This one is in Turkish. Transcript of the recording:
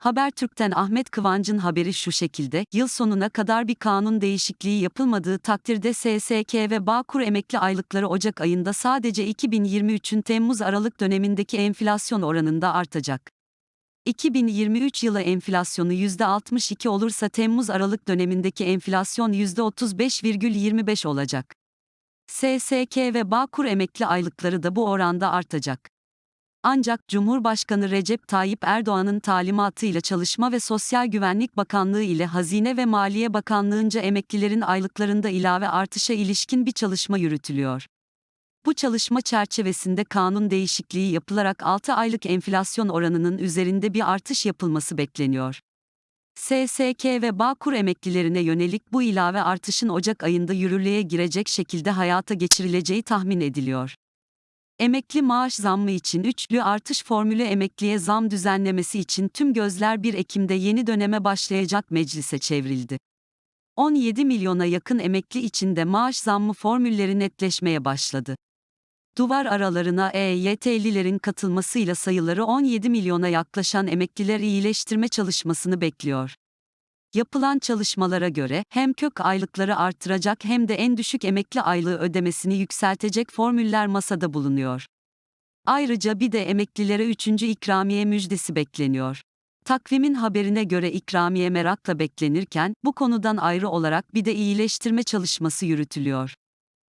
Habertürk'ten Ahmet Kıvanç'ın haberi şu şekilde, yıl sonuna kadar bir kanun değişikliği yapılmadığı takdirde SSK ve Bağkur emekli aylıkları Ocak ayında sadece 2023'ün Temmuz-Aralık dönemindeki enflasyon oranında artacak. 2023 yılı enflasyonu %62 olursa Temmuz-Aralık dönemindeki enflasyon %35,25 olacak. SSK ve Bağkur emekli aylıkları da bu oranda artacak. Ancak Cumhurbaşkanı Recep Tayyip Erdoğan'ın talimatıyla Çalışma ve Sosyal Güvenlik Bakanlığı ile Hazine ve Maliye Bakanlığı'nca emeklilerin aylıklarında ilave artışa ilişkin bir çalışma yürütülüyor. Bu çalışma çerçevesinde kanun değişikliği yapılarak 6 aylık enflasyon oranının üzerinde bir artış yapılması bekleniyor. SSK ve Bağkur emeklilerine yönelik bu ilave artışın Ocak ayında yürürlüğe girecek şekilde hayata geçirileceği tahmin ediliyor. Emekli maaş zammı için üçlü artış formülü emekliye zam düzenlemesi için tüm gözler 1 Ekim'de yeni döneme başlayacak meclise çevrildi. 17 milyona yakın emekli için de maaş zammı formülleri netleşmeye başladı. Duvar aralarına EYT'lilerin katılmasıyla sayıları 17 milyona yaklaşan emekliler iyileştirme çalışmasını bekliyor. Yapılan çalışmalara göre hem kök aylıkları artıracak hem de en düşük emekli aylığı ödemesini yükseltecek formüller masada bulunuyor. Ayrıca bir de emeklilere 3. ikramiye müjdesi bekleniyor. Takvimin haberine göre ikramiye merakla beklenirken, bu konudan ayrı olarak bir de iyileştirme çalışması yürütülüyor.